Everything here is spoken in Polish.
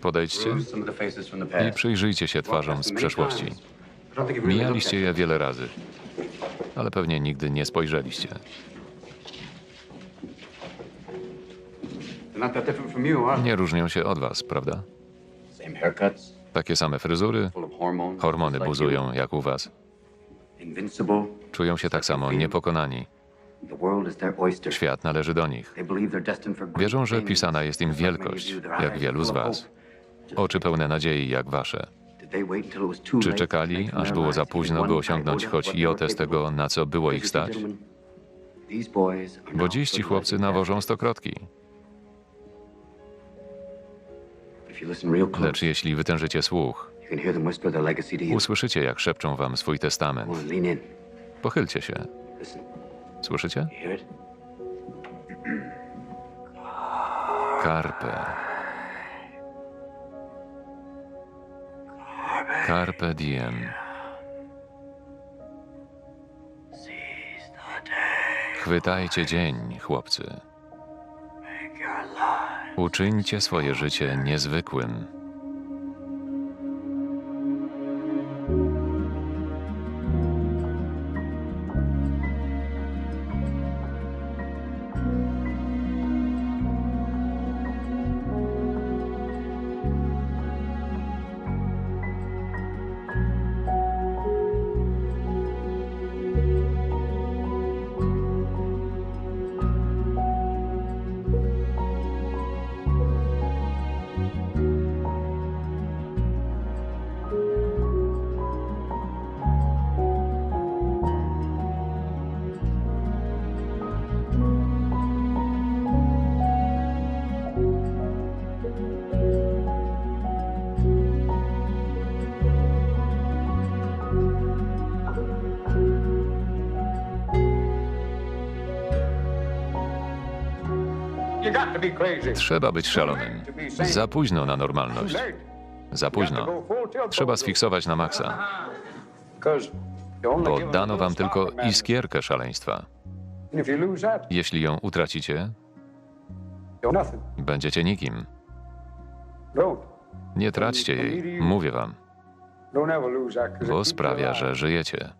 Podejdźcie i przyjrzyjcie się twarzom z przeszłości. Mijaliście je wiele razy, ale pewnie nigdy nie spojrzeliście. Nie różnią się od was, prawda? Takie same fryzury, hormony buzują jak u was. Czują się tak samo niepokonani. Świat należy do nich. Wierzą, że pisana jest im wielkość, jak wielu z was. Oczy pełne nadziei jak wasze. Czy czekali, aż było za późno, by osiągnąć choć iotę z tego, na co było ich stać? Bo dziś ci chłopcy nawożą stokrotki. Lecz jeśli wytężycie słuch, usłyszycie, jak szepczą wam swój testament. Pochylcie się. Słyszycie? Carpe. Carpe diem. Chwytajcie dzień, chłopcy. Uczyńcie swoje życie niezwykłym. Trzeba być szalonym. Za późno na normalność. Za późno. Trzeba sfiksować na maksa. Bo dano wam tylko iskierkę szaleństwa. Jeśli ją utracicie, będziecie nikim. Nie traćcie jej, mówię wam, bo sprawia, że żyjecie.